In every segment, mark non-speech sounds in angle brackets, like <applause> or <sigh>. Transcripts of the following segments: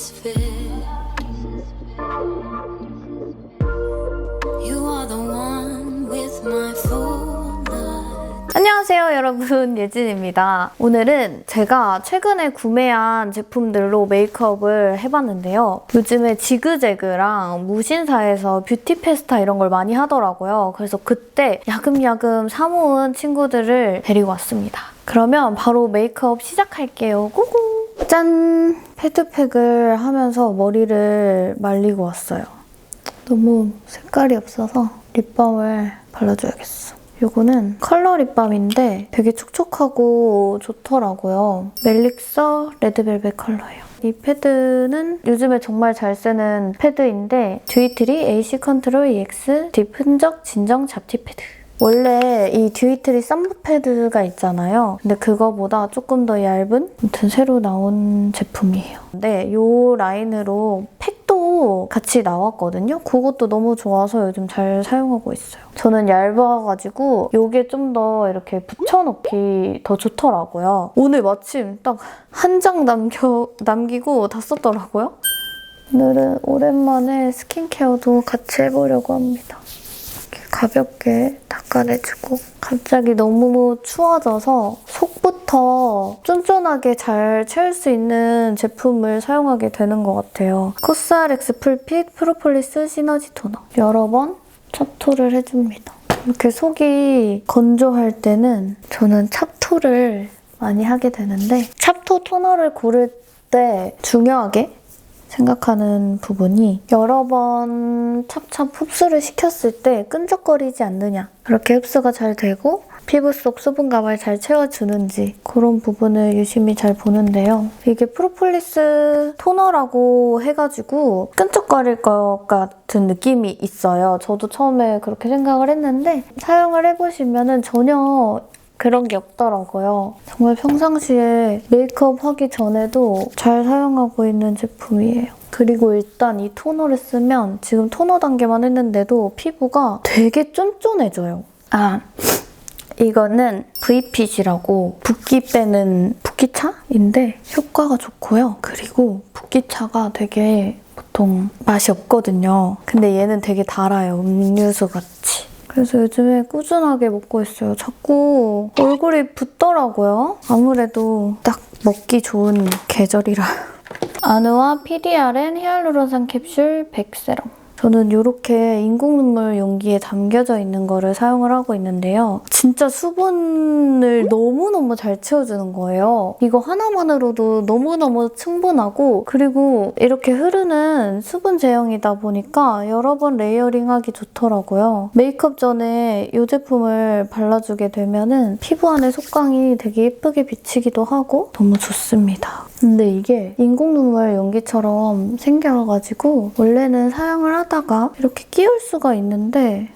pieces fit. You are the one with my life. 안녕하세요 여러분 예진입니다. 오늘은 제가 최근에 구매한 제품들로 메이크업을 해봤는데요. 요즘에 지그재그랑 무신사에서 뷰티 페스타 이런 걸 많이 하더라고요. 그래서 그때 야금야금 사모은 친구들을 데리고 왔습니다. 그러면 바로 메이크업 시작할게요. 고고! 짠! 패드팩을 하면서 머리를 말리고 왔어요. 너무 색깔이 없어서 립밤을 발라줘야겠어. 이거는 컬러 립밤인데 되게 촉촉하고 좋더라고요. 멜릭서 레드벨벳 컬러예요. 이 패드는 요즘에 정말 잘 쓰는 패드인데 듀이트리 AC 컨트롤 EX 딥 흔적 진정 잡티 패드. 원래 이 듀이트리 썸브 패드가 있잖아요. 근데 그거보다 조금 더 얇은 아무튼 새로 나온 제품이에요. 근데 이 라인으로 팩도 같이 나왔거든요. 그것도 너무 좋아서 요즘 잘 사용하고 있어요. 저는 얇아가지고 이게 좀 더 이렇게 붙여놓기 더 좋더라고요. 오늘 마침 딱 한 장 남기고 다 썼더라고요. 오늘은 오랜만에 스킨케어도 같이 해보려고 합니다. 가볍게 닦아내주고 갑자기 너무 추워져서 속부터 쫀쫀하게 잘 채울 수 있는 제품을 사용하게 되는 것 같아요. 코스알엑스 풀핏 프로폴리스 시너지 토너 여러 번 찹토를 해줍니다. 이렇게 속이 건조할 때는 저는 찹토를 많이 하게 되는데 찹토 토너를 고를 때 중요하게 생각하는 부분이 여러 번 찹찹 흡수를 시켰을 때 끈적거리지 않느냐 그렇게 흡수가 잘 되고 피부 속 수분 감을 잘 채워주는지 그런 부분을 유심히 잘 보는데요. 이게 프로폴리스 토너라고 해가지고 끈적거릴 것 같은 느낌이 있어요. 저도 처음에 그렇게 생각을 했는데 사용을 해보시면 전혀 그런 게 없더라고요. 정말 평상시에 메이크업 하기 전에도 잘 사용하고 있는 제품이에요. 그리고 일단 이 토너를 쓰면 지금 토너 단계만 했는데도 피부가 되게 쫀쫀해져요. 아, 이거는 V핏이라고 붓기 빼는 붓기차인데 효과가 좋고요. 그리고 붓기차가 되게 보통 맛이 없거든요. 근데 얘는 되게 달아요. 음료수 같이. 그래서 요즘에 꾸준하게 먹고 있어요. 자꾸 얼굴이 붓더라고요. 아무래도 딱 먹기 좋은 계절이라. <laughs> 아누아 PDRN 히알루론산 캡슐 100세럼. 저는 이렇게 인공 눈물 용기에 담겨져 있는 거를 사용을 하고 있는데요. 진짜 수분을 너무너무 잘 채워주는 거예요. 이거 하나만으로도 너무너무 충분하고 그리고 이렇게 흐르는 수분 제형이다 보니까 여러 번 레이어링하기 좋더라고요. 메이크업 전에 이 제품을 발라주게 되면 은 피부 안에 속광이 되게 예쁘게 비치기도 하고 너무 좋습니다. 근데 이게 인공 눈물 용기처럼 생겨가지고 원래는 사용을 하다 가 이렇게 끼울 수가 있는데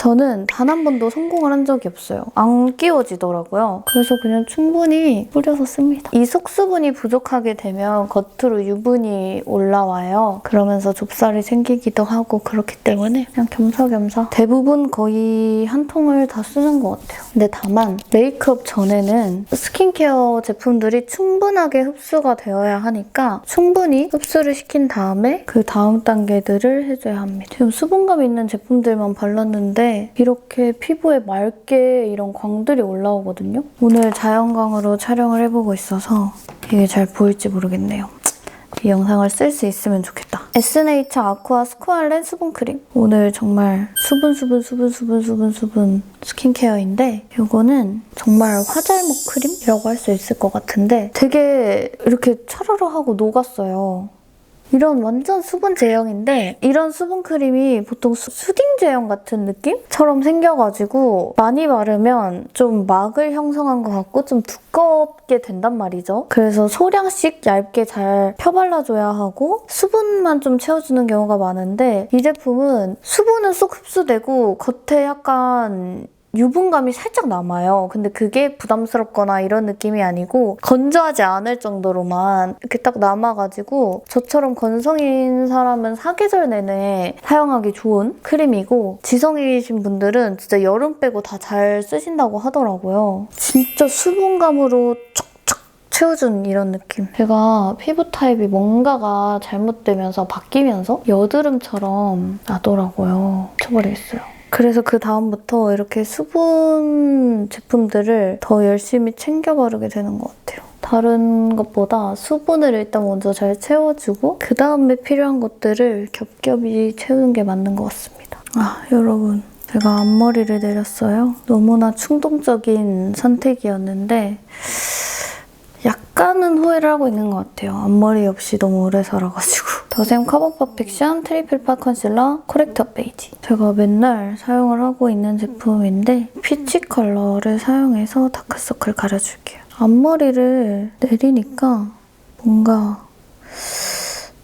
저는 단 한 번도 성공을 한 적이 없어요. 안 끼워지더라고요. 그래서 그냥 충분히 뿌려서 씁니다. 이 속수분이 부족하게 되면 겉으로 유분이 올라와요. 그러면서 좁쌀이 생기기도 하고 그렇기 때문에 그냥 겸사겸사 대부분 거의 한 통을 다 쓰는 것 같아요. 근데 다만 메이크업 전에는 스킨케어 제품들이 충분하게 흡수가 되어야 하니까 충분히 흡수를 시킨 다음에 그 다음 단계들을 해줘야 합니다. 지금 수분감 있는 제품들만 발랐는데 이렇게 피부에 맑게 이런 광들이 올라오거든요. 오늘 자연광으로 촬영을 해보고 있어서 이게 잘 보일지 모르겠네요. 이 영상을 쓸 수 있으면 좋겠다. 에스네이처 아쿠아 스쿠알렌 수분 크림. 오늘 정말 수분 수분 수분 수분 수분 수분 스킨케어인데 이거는 정말 화잘목 크림이라고 할 수 있을 것 같은데 되게 이렇게 차르르 하고 녹았어요. 이런 완전 수분 제형인데 이런 수분 크림이 보통 수, 수딩 제형 같은 느낌처럼 생겨가지고 많이 바르면 좀 막을 형성한 것 같고 좀 두껍게 된단 말이죠. 그래서 소량씩 얇게 잘 펴발라줘야 하고 수분만 좀 채워주는 경우가 많은데 이 제품은 수분은 쏙 흡수되고 겉에 약간 유분감이 살짝 남아요. 근데 그게 부담스럽거나 이런 느낌이 아니고 건조하지 않을 정도로만 이렇게 딱 남아가지고 저처럼 건성인 사람은 사계절 내내 사용하기 좋은 크림이고 지성이신 분들은 진짜 여름 빼고 다 잘 쓰신다고 하더라고요. 진짜 수분감으로 촉촉 채워준 이런 느낌. 제가 피부 타입이 뭔가가 잘못되면서 바뀌면서 여드름처럼 나더라고요. 쳐버리겠어요. 그래서 그 다음부터 이렇게 수분 제품들을 더 열심히 챙겨 바르게 되는 것 같아요. 다른 것보다 수분을 일단 먼저 잘 채워주고 그 다음에 필요한 것들을 겹겹이 채우는 게 맞는 것 같습니다. 아 여러분 제가 앞머리를 내렸어요. 너무나 충동적인 선택이었는데 약간은 후회를 하고 있는 것 같아요. 앞머리 없이 너무 오래 살아가지고. <laughs> 더샘 커버 퍼펙션 트리플 파 컨실러 코렉터 베이지. 제가 맨날 사용을 하고 있는 제품인데 피치 컬러를 사용해서 다크서클 가려줄게요. 앞머리를 내리니까 뭔가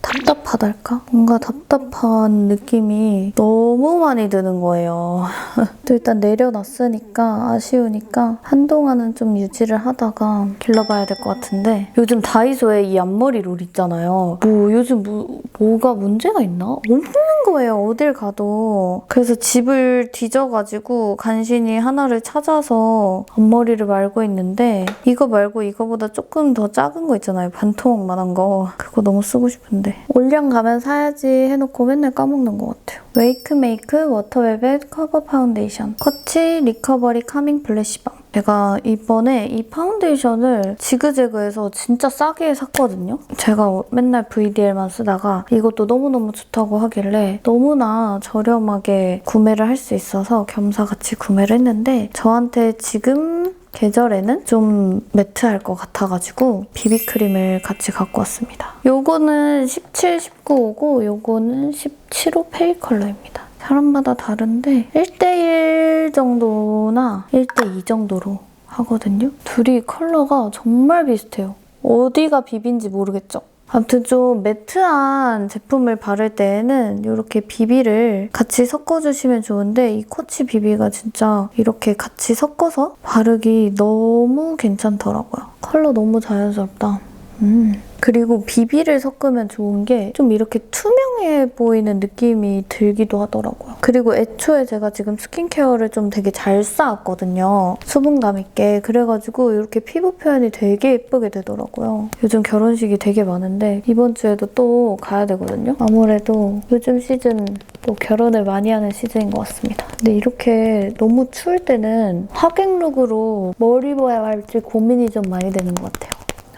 답답하달까? 뭔가 답답한 느낌이 너무 많이 드는 거예요. <laughs> 또 일단 내려놨으니까 아쉬우니까 한동안은 좀 유지를 하다가 길러봐야 될 것 같은데 요즘 다이소에 이 앞머리 롤 있잖아요. 뭐 요즘 뭐, 뭐가 문제가 있나? 없는 거예요. 어딜 가도. 그래서 집을 뒤져가지고 간신히 하나를 찾아서 앞머리를 말고 있는데 이거 말고 이거보다 조금 더 작은 거 있잖아요. 반토막만한 거. 그거 너무 쓰고 싶은데. 올영 가면 사야지 해놓고 맨날 까먹는 것 같아요. 웨이크메이크 워터벨벳 커버 파운데이션 커치 리커버리 카밍 블래시밤 제가 이번에 이 파운데이션을 지그재그에서 진짜 싸게 샀거든요. 제가 맨날 VDL만 쓰다가 이것도 너무너무 좋다고 하길래 너무나 저렴하게 구매를 할 수 있어서 겸사같이 구매를 했는데 저한테 지금 계절에는 좀 매트할 것 같아가지고 비비크림을 같이 갖고 왔습니다. 요거는 17, 19호고 요거는 17호 페일 컬러입니다. 사람마다 다른데 1대1 정도나 1대2 정도로 하거든요. 둘이 컬러가 정말 비슷해요. 어디가 비비인지 모르겠죠? 아무튼 좀 매트한 제품을 바를 때에는 이렇게 비비를 같이 섞어주시면 좋은데 이 코치 비비가 진짜 이렇게 같이 섞어서 바르기 너무 괜찮더라고요. 컬러 너무 자연스럽다. 음. 그리고 비비를 섞으면 좋은 게 좀 이렇게 투명해 보이는 느낌이 들기도 하더라고요. 그리고 애초에 제가 지금 스킨케어를 좀 되게 잘 쌓았거든요. 수분감 있게. 그래가지고 이렇게 피부 표현이 되게 예쁘게 되더라고요. 요즘 결혼식이 되게 많은데 이번 주에도 또 가야 되거든요. 아무래도 요즘 시즌 또 결혼을 많이 하는 시즌인 것 같습니다. 근데 이렇게 너무 추울 때는 하객룩으로 뭘 입어야 할지 고민이 좀 많이 되는 것 같아요.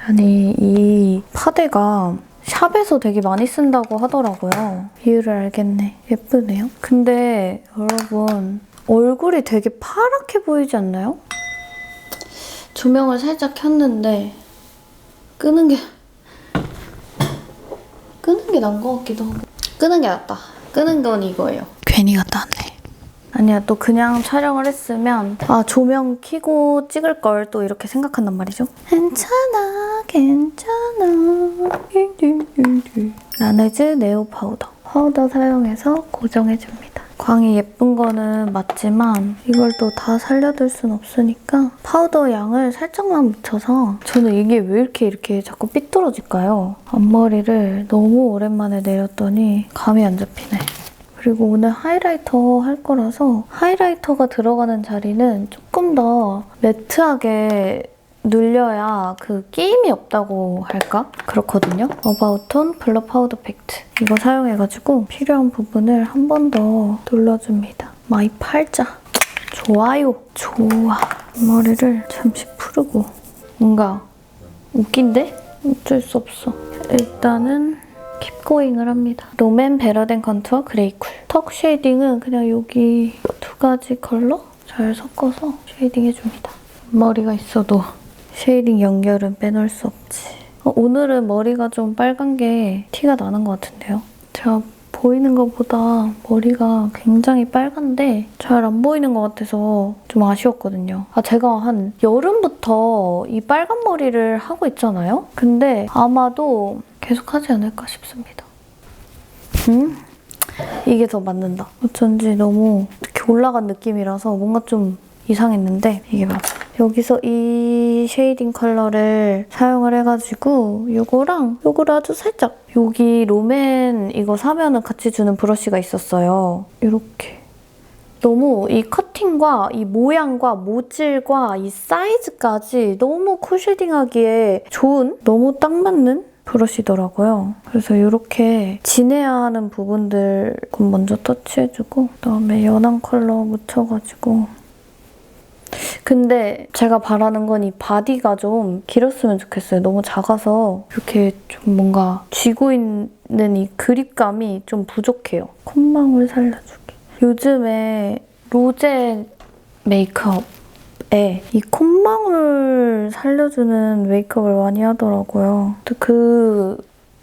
아니 이 파데가 샵에서 되게 많이 쓴다고 하더라고요. 이유를 알겠네. 예쁘네요. 근데 여러분 얼굴이 되게 파랗게 보이지 않나요? 조명을 살짝 켰는데 끄는 게 끄는 게 나은 것 같기도 하고 끄는 게 낫다. 끄는 건 이거예요. 괜히 갖다 놨네. 아니야 또 그냥 촬영을 했으면 아 조명 켜고 찍을 걸 또 이렇게 생각한단 말이죠. 괜찮아 괜찮아 라네즈 네오 파우더 파우더 사용해서 고정해줍니다. 광이 예쁜 거는 맞지만 이걸 또 다 살려둘 순 없으니까 파우더 양을 살짝만 묻혀서 저는 이게 왜 이렇게 이렇게 자꾸 삐뚤어질까요? 앞머리를 너무 오랜만에 내렸더니 감이 안 잡히네. 그리고 오늘 하이라이터 할 거라서 하이라이터가 들어가는 자리는 조금 더 매트하게 눌려야 그 끼임이 없다고 할까? 그렇거든요. 어바웃톤 블러 파우더 팩트. 이거 사용해가지고 필요한 부분을 한 번 더 눌러줍니다. 마이 팔자. 좋아요. 좋아. 머리를 잠시 풀고. 뭔가 웃긴데? 어쩔 수 없어. 일단은 킵고잉을 합니다. 롬앤 베러덴 컨투어 그레이쿨. 턱 쉐이딩은 그냥 여기 두 가지 컬러 잘 섞어서 쉐이딩 해줍니다. 머리가 있어도 쉐이딩 연결은 빼놓을 수 없지. 어, 오늘은 머리가 좀 빨간 게 티가 나는 것 같은데요. 제가 보이는 것보다 머리가 굉장히 빨간데 잘 안 보이는 것 같아서 좀 아쉬웠거든요. 아, 제가 한 여름부터 이 빨간 머리를 하고 있잖아요? 근데 아마도 계속 하지 않을까 싶습니다. 음? 이게 더 맞는다. 어쩐지 너무 이렇게 올라간 느낌이라서 뭔가 좀 이상했는데 이게 맞아. 여기서 이 쉐이딩 컬러를 사용을 해가지고 이거랑 이거를 아주 살짝 여기 롬앤 이거 사면은 같이 주는 브러쉬가 있었어요. 이렇게 너무 이 커팅과 이 모양과 모질과 이 사이즈까지 너무 쿨 쉐딩하기에 좋은 너무 딱 맞는 브러쉬더라고요. 그래서 이렇게 진해야 하는 부분들 먼저 터치해주고 그다음에 연한 컬러 묻혀가지고 근데 제가 바라는 건 이 바디가 좀 길었으면 좋겠어요. 너무 작아서 이렇게 좀 뭔가 쥐고 있는 이 그립감이 좀 부족해요. 콧망울 살려주기. 요즘에 로제 메이크업 에 이 콧망울 살려주는 메이크업을 많이 하더라고요. 또 그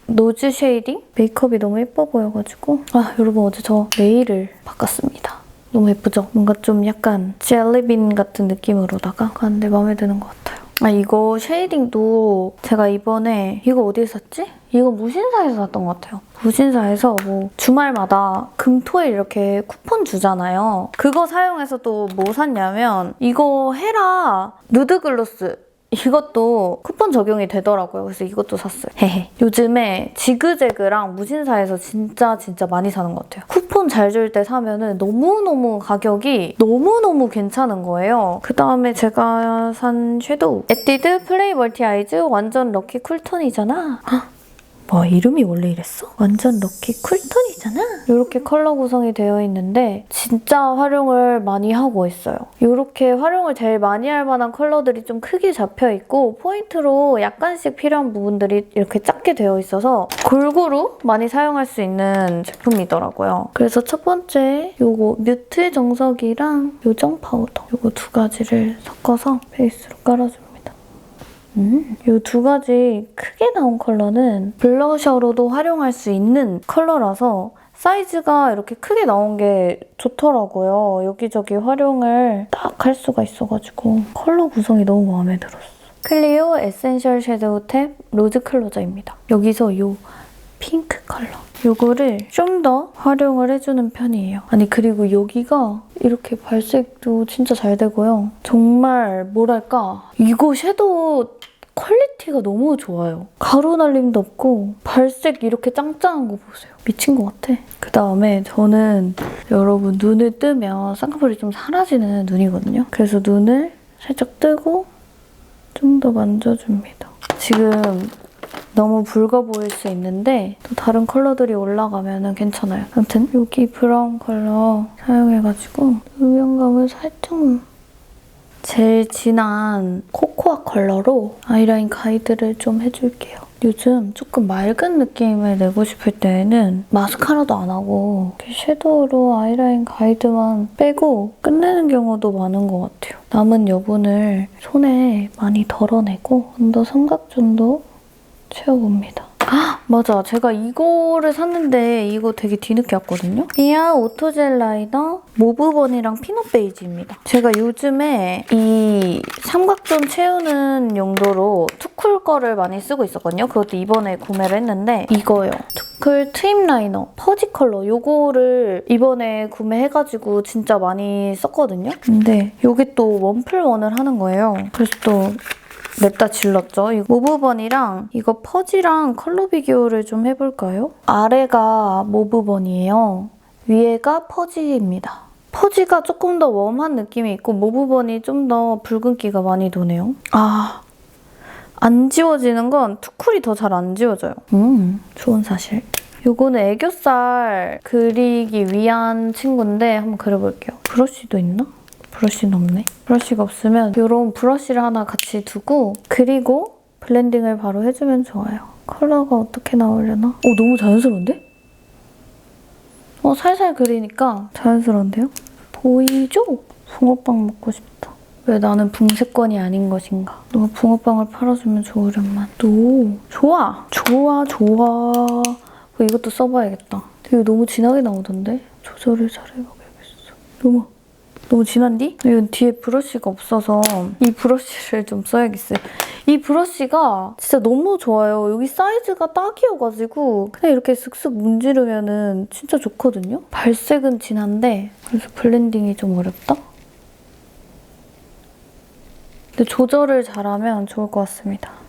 노즈 쉐이딩 메이크업이 너무 예뻐 보여가지고 아 여러분 어제 저 네일을 바꿨습니다. 너무 예쁘죠? 뭔가 좀 약간 젤리빈 같은 느낌으로다가 근데 마음에 드는 것 같아요. 아 이거 쉐이딩도 제가 이번에 이거 어디서 샀지? 이거 무신사에서 샀던 것 같아요. 무신사에서 뭐 주말마다 금토일 이렇게 쿠폰 주잖아요. 그거 사용해서 또 뭐 샀냐면 이거 헤라 누드 글로스 이것도 쿠폰 적용이 되더라고요. 그래서 이것도 샀어요. <laughs> 요즘에 지그재그랑 무신사에서 진짜 진짜 많이 사는 것 같아요. 쿠폰 잘 줄 때 사면은 너무너무 가격이 너무너무 괜찮은 거예요. 그 다음에 제가 산 섀도우. 에뛰드 플레이 멀티 아이즈 완전 럭키 쿨톤이잖아. 헉, 뭐 이름이 원래 이랬어? 완전 럭키 쿨톤이잖아? 이렇게 컬러 구성이 되어 있는데 진짜 활용을 많이 하고 있어요. 이렇게 활용을 제일 많이 할 만한 컬러들이 좀 크게 잡혀 있고 포인트로 약간씩 필요한 부분들이 이렇게 작게 되어 있어서 골고루 많이 사용할 수 있는 제품이더라고요. 그래서 첫 번째 이거 뮤트 정석이랑 요정 파우더 이거 두 가지를 섞어서 베이스로 깔아줍니다. 음, 이두 가지 크게 나온 컬러는 블러셔로도 활용할 수 있는 컬러라서 사이즈가 이렇게 크게 나온 게 좋더라고요. 여기저기 활용을 딱 할 수가 있어가지고 컬러 구성이 너무 마음에 들었어. 클리오 에센셜 섀도우 탭 로즈 클로저입니다. 여기서 이 핑크 컬러. 이거를 좀 더 활용을 해주는 편이에요. 아니 그리고 여기가 이렇게 발색도 진짜 잘 되고요. 정말 뭐랄까 이거 섀도우 퀄리티가 너무 좋아요. 가루 날림도 없고 발색 이렇게 짱짱한 거 보세요. 미친 것 같아. 그 다음에 저는 여러분 눈을 뜨면 쌍꺼풀이 좀 사라지는 눈이거든요. 그래서 눈을 살짝 뜨고 좀 더 만져줍니다. 지금 너무 붉어 보일 수 있는데 또 다른 컬러들이 올라가면 괜찮아요. 아무튼 여기 브라운 컬러 사용해가지고 음영감을 살짝 제일 진한 코코아 컬러로 아이라인 가이드를 좀 해줄게요. 요즘 조금 맑은 느낌을 내고 싶을 때에는 마스카라도 안 하고 섀도우로 아이라인 가이드만 빼고 끝내는 경우도 많은 것 같아요. 남은 여분을 손에 많이 덜어내고 언더 삼각존도 채워봅니다. 아, 맞아. 제가 이거를 샀는데 이거 되게 뒤늦게 왔거든요. 이아 오토젤 라이너 모브번이랑 피넛 베이지입니다. 제가 요즘에 이 삼각존 채우는 용도로 투쿨 거를 많이 쓰고 있었거든요. 그것도 이번에 구매를 했는데 이거요. 투쿨 트임 라이너 퍼지 컬러 요거를 이번에 구매해가지고 진짜 많이 썼거든요. 근데 이게 또 원플 원을 하는 거예요. 그래서 또 냅다 질렀죠. 이 모브번이랑 이거 퍼지랑 컬러 비교를 좀 해볼까요? 아래가 모브번이에요. 위에가 퍼지입니다. 퍼지가 조금 더 웜한 느낌이 있고 모브번이 좀 더 붉은기가 많이 도네요. 아, 안 지워지는 건 투쿨이 더 잘 안 지워져요. 음, 좋은 사실. 요거는 애교살 그리기 위한 친구인데 한번 그려볼게요. 브러쉬도 있나? 브러쉬는 없네. 브러쉬가 없으면 이런 브러쉬를 하나 같이 두고 그리고 블렌딩을 바로 해주면 좋아요. 컬러가 어떻게 나오려나? 오, 너무 자연스러운데? 어, 살살 그리니까 자연스러운데요? 보이죠? 붕어빵 먹고 싶다. 왜 나는 붕세권이 아닌 것인가? 누가 붕어빵을 팔아주면 좋으련만. 또 좋아! 좋아, 좋아. 어, 이것도 써봐야겠다. 되게 너무 진하게 나오던데? 조절을 잘 해봐야겠어. 너무 너무 진한디? 이건 뒤에 브러쉬가 없어서 이 브러쉬를 좀 써야겠어요. 이 브러쉬가 진짜 너무 좋아요. 여기 사이즈가 딱이어가지고 그냥 이렇게 쓱쓱 문지르면 은 진짜 좋거든요? 발색은 진한데 그래서 블렌딩이 좀 어렵다? 근데 조절을 잘하면 좋을 것 같습니다.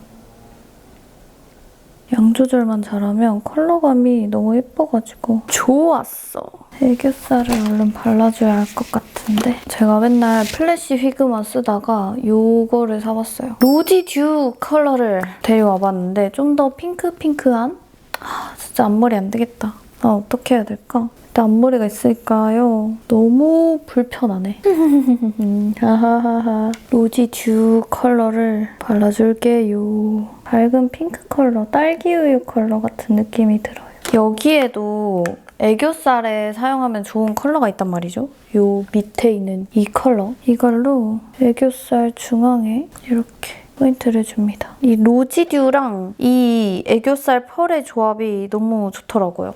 양 조절만 잘하면 컬러감이 너무 예뻐가지고 좋았어. 애교살을 얼른 발라줘야 할 것 같은데 제가 맨날 플래시 휘그만 쓰다가 요거를 사봤어요. 로지 듀 컬러를 데려와봤는데 좀 더 핑크핑크한? 아 진짜 앞머리 안 되겠다. 아 어떻게 해야 될까? 일단 앞머리가 있으니까요. 너무 불편하네. <laughs> 하하하하. 로지 듀 컬러를 발라줄게요. 밝은 핑크 컬러, 딸기 우유 컬러 같은 느낌이 들어요. 여기에도 애교살에 사용하면 좋은 컬러가 있단 말이죠. 요 밑에 있는 이 컬러. 이걸로 애교살 중앙에 이렇게 포인트를 줍니다. 이 로지듀랑 이 애교살 펄의 조합이 너무 좋더라고요.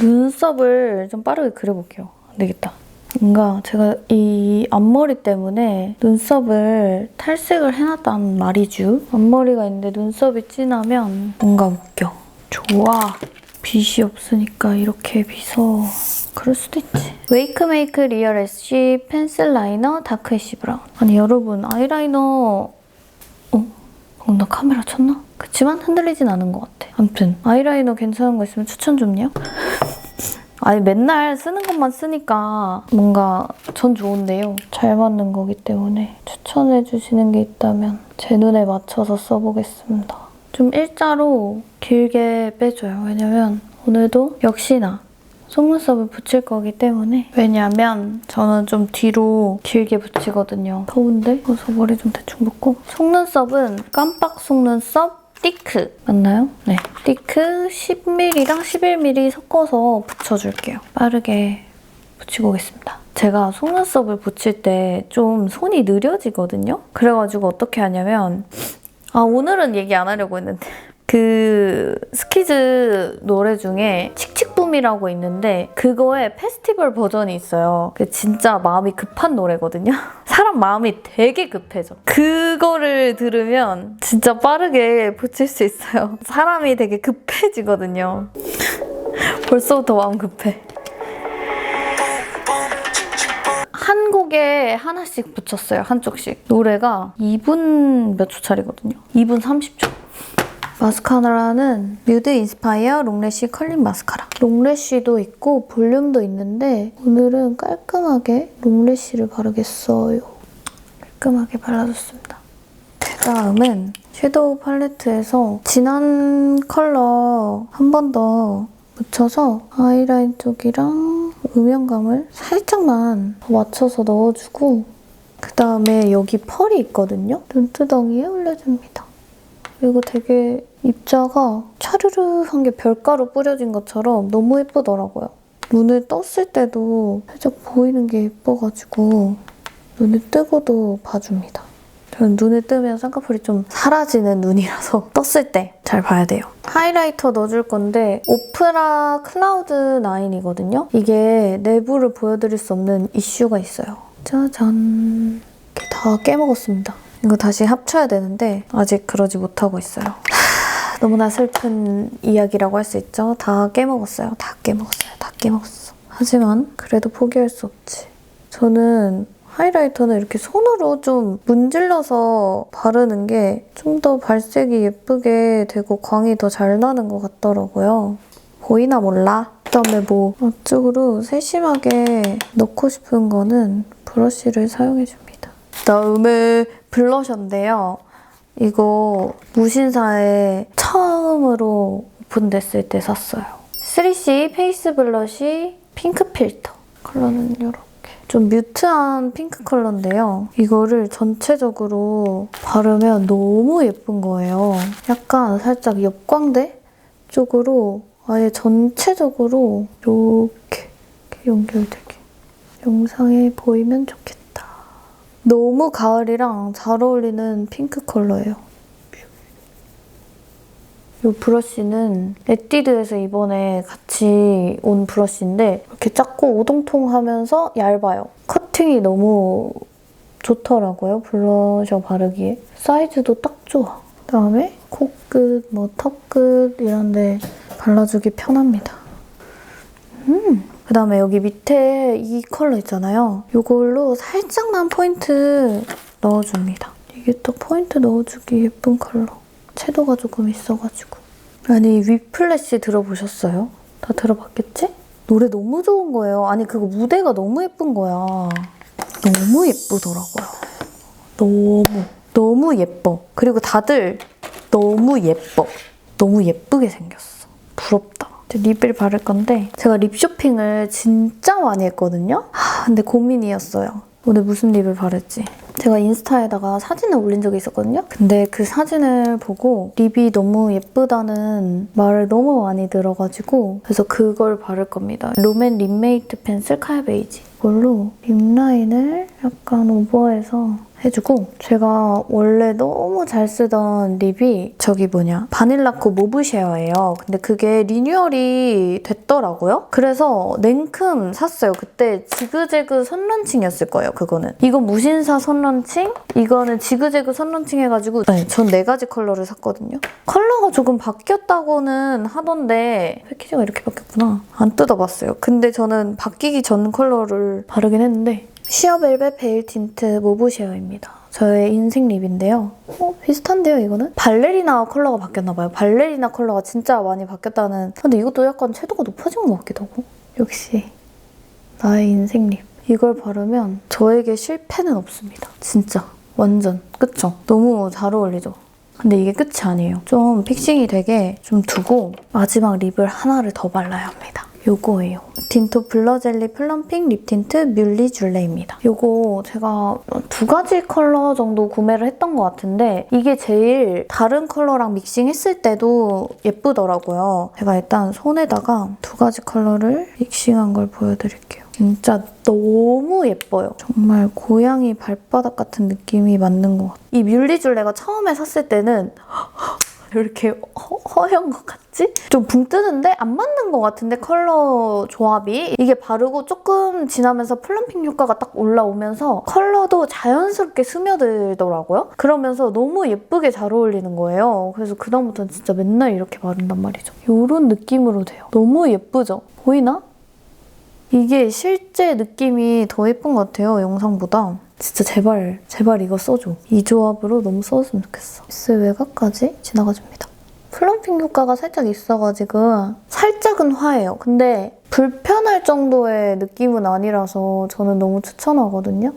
눈썹을 좀 빠르게 그려볼게요. 안 되겠다. 뭔가 제가 이 앞머리 때문에 눈썹을 탈색을 해놨단 말이죠. 앞머리가 있는데 눈썹이 진하면 뭔가 웃겨. 좋아. 빗이 없으니까 이렇게 빗어. 그럴 수도 있지. 웨이크메이크 리얼 애쉬 펜슬 라이너 다크 애쉬 브라운. 아니 여러분 아이라이너 어? 어, 나 카메라 쳤나? 그치만 흔들리진 않은 것 같아. 아무튼 아이라이너 괜찮은 거 있으면 추천 좀요. <laughs> 아니 맨날 쓰는 것만 쓰니까 뭔가 전 좋은데요. 잘 맞는 거기 때문에 추천해 주시는 게 있다면 제 눈에 맞춰서 써보겠습니다. 좀 일자로 길게 빼줘요. 왜냐면 오늘도 역시나 속눈썹을 붙일 거기 때문에 왜냐면 저는 좀 뒤로 길게 붙이거든요. 더운데? 그래서 머리 좀 대충 묶고 속눈썹은 깜빡 속눈썹 띠크 맞나요? 네. 띠크 10mm랑 11mm 섞어서 붙여줄게요. 빠르게 붙이고 오겠습니다. 제가 속눈썹을 붙일 때 좀 손이 느려지거든요? 그래가지고 어떻게 하냐면 아 오늘은 얘기 안 하려고 했는데 그 스키즈 노래 중에 칙칙붐이라고 있는데 그거에 페스티벌 버전이 있어요. 그 진짜 마음이 급한 노래거든요. <laughs> 사람 마음이 되게 급해져. 그거를 들으면 진짜 빠르게 붙일 수 있어요. 사람이 되게 급해지거든요. <laughs> 벌써부터 마음 급해. 한 곡에 하나씩 붙였어요. 한쪽씩. 노래가 2분 몇 초짜리거든요. 2분 30초. 마스카라는 뮤드 인스파이어 롱래쉬 컬링 마스카라. 롱래쉬도 있고 볼륨도 있는데 오늘은 깔끔하게 롱래쉬를 바르겠어요. 깔끔하게 발라줬습니다. 다음은 섀도우 팔레트에서 진한 컬러 한 번 더 묻혀서 아이라인 쪽이랑 음영감을 살짝만 더 맞춰서 넣어주고 그 다음에 여기 펄이 있거든요? 눈두덩이에 올려줍니다. 그리고 되게 입자가 차르르한 게 별가루 뿌려진 것처럼 너무 예쁘더라고요. 눈을 떴을 때도 살짝 보이는 게 예뻐가지고 눈을 뜨고도 봐줍니다. 저는 눈을 뜨면 쌍꺼풀이 좀 사라지는 눈이라서 <laughs> 떴을 때 잘 봐야 돼요. 하이라이터 넣어줄 건데 오프라 클라우드 9이거든요. 이게 내부를 보여드릴 수 없는 이슈가 있어요. 짜잔. 이렇게 다 깨먹었습니다. 이거 다시 합쳐야 되는데 아직 그러지 못하고 있어요. 하, 너무나 슬픈 이야기라고 할 수 있죠. 다 깨먹었어요. 다 깨먹었어요. 다 깨먹었어. 하지만 그래도 포기할 수 없지. 저는 하이라이터는 이렇게 손으로 좀 문질러서 바르는 게 좀 더 발색이 예쁘게 되고 광이 더 잘 나는 것 같더라고요. 보이나 몰라? 그다음에 뭐 앞쪽으로 세심하게 넣고 싶은 거는 브러쉬를 사용해줍니다. 그다음에 블러셔인데요. 이거 무신사에 처음으로 오픈됐을 때 샀어요. 3C 페이스 블러쉬 핑크 필터. 컬러는 이렇게. 좀 뮤트한 핑크 컬러인데요. 이거를 전체적으로 바르면 너무 예쁜 거예요. 약간 살짝 옆광대 쪽으로 아예 전체적으로 이렇게, 이렇게 연결되게 영상에 보이면 좋겠다. 너무 가을이랑 잘 어울리는 핑크 컬러예요. 이 브러쉬는 에뛰드에서 이번에 같이 온 브러쉬인데 이렇게 작고 오동통하면서 얇아요. 커팅이 너무 좋더라고요. 블러셔 바르기에. 사이즈도 딱 좋아. 그다음에 코끝, 뭐 턱끝 이런 데 발라주기 편합니다. 음. 그다음에 여기 밑에 이 컬러 있잖아요. 이걸로 살짝만 포인트 넣어줍니다. 이게 딱 포인트 넣어주기 예쁜 컬러. 채도가 조금 있어가지고. 아니 윗플래시 들어보셨어요? 다 들어봤겠지? 노래 너무 좋은 거예요. 아니 그거 무대가 너무 예쁜 거야. 너무 예쁘더라고요. 너무 너무 예뻐. 그리고 다들 너무 예뻐. 너무 예쁘게 생겼어. 부럽다. 립을 바를 건데 제가 립 쇼핑을 진짜 많이 했거든요. 하, 근데 고민이었어요. 오늘 무슨 립을 바를지. 제가 인스타에다가 사진을 올린 적이 있었거든요. 근데 그 사진을 보고 립이 너무 예쁘다는 말을 너무 많이 들어가지고 그래서 그걸 바를 겁니다. 롬앤 립메이트 펜슬 칼 베이지. 이걸로 립 라인을 약간 오버해서 해주고 제가 원래 너무 잘 쓰던 립이 저기 뭐냐 바닐라코 모브 쉐어예요. 근데 그게 리뉴얼이 됐더라고요. 그래서 냉큼 샀어요. 그때 지그재그 선런칭이었을 거예요. 그거는 이건 무신사 선런칭, 이거는 지그재그 선런칭 해가지고 네, 전네 가지 컬러를 샀거든요. 컬러가 조금 바뀌었다고는 하던데 패키지가 이렇게 바뀌었구나. 안 뜯어봤어요. 근데 저는 바뀌기 전 컬러를 바르긴 했는데 시어벨벳 베일 틴트 모브 쉐어입니다. 저의 인생 립인데요. 어, 비슷한데요, 이거는? 발레리나 컬러가 바뀌었나봐요. 발레리나 컬러가 진짜 많이 바뀌었다는. 근데 이것도 약간 채도가 높아진 것 같기도 하고. 역시 나의 인생 립. 이걸 바르면 저에게 실패는 없습니다. 진짜. 완전. 그쵸? 너무 잘 어울리죠? 근데 이게 끝이 아니에요. 좀 픽싱이 되게 좀 두고 마지막 립을 하나를 더 발라야 합니다. 요거예요. 딘토 블러젤리 플럼핑 립 틴트 뮬리 줄레입니다. 요거 제가 두 가지 컬러 정도 구매를 했던 것 같은데 이게 제일 다른 컬러랑 믹싱했을 때도 예쁘더라고요. 제가 일단 손에다가 두 가지 컬러를 믹싱한 걸 보여드릴게요. 진짜 너무 예뻐요. 정말 고양이 발바닥 같은 느낌이 맞는 것 같아요. 이 뮬리 줄레가 처음에 샀을 때는 이렇게 허, 허연 것 같지? 좀 붕 뜨는데 안 맞는 것 같은데 컬러 조합이 이게 바르고 조금 지나면서 플럼핑 효과가 딱 올라오면서 컬러도 자연스럽게 스며들더라고요. 그러면서 너무 예쁘게 잘 어울리는 거예요. 그래서 그다음부터는 진짜 맨날 이렇게 바른단 말이죠. 이런 느낌으로 돼요. 너무 예쁘죠? 보이나? 이게 실제 느낌이 더 예쁜 것 같아요, 영상보다. 진짜 제발, 제발 이거 써줘. 이 조합으로 너무 써줬으면 좋겠어. 입술 외곽까지 지나가줍니다. 플럼핑 효과가 살짝 있어가지고 살짝은 화해요. 근데 불편할 정도의 느낌은 아니라서 저는 너무 추천하거든요.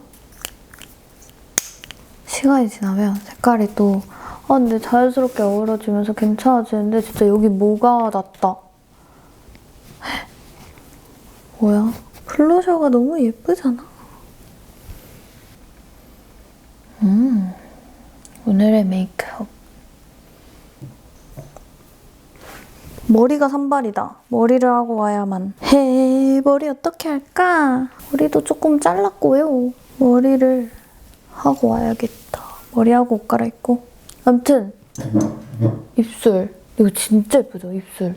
시간이 지나면 색깔이 또 아, 근데 자연스럽게 어우러지면서 괜찮아지는데 진짜 여기 뭐가 났다. 뭐야? 블러셔가 너무 예쁘잖아. 음, 오늘의 메이크업. 머리가 산발이다. 머리를 하고 와야만. 해, 머리 어떻게 할까? 머리도 조금 잘랐고요. 머리를 하고 와야겠다. 머리하고 옷 갈아입고. 아무튼 입술. 이거 진짜 예쁘죠, 입술.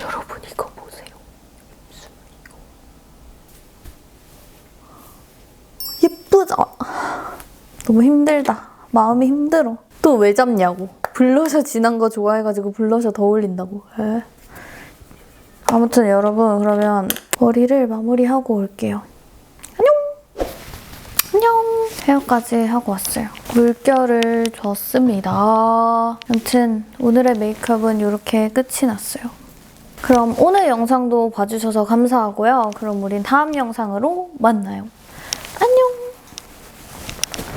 여러분 이거 보세요. 예쁘죠? 너무 힘들다. 마음이 힘들어. 또 왜 잡냐고. 블러셔 진한 거 좋아해가지고 블러셔 더 올린다고. 에. 아무튼 여러분 그러면 머리를 마무리하고 올게요. 안녕! 안녕! 헤어까지 하고 왔어요. 물결을 줬습니다. 아무튼 오늘의 메이크업은 이렇게 끝이 났어요. 그럼 오늘 영상도 봐주셔서 감사하고요. 그럼 우린 다음 영상으로 만나요.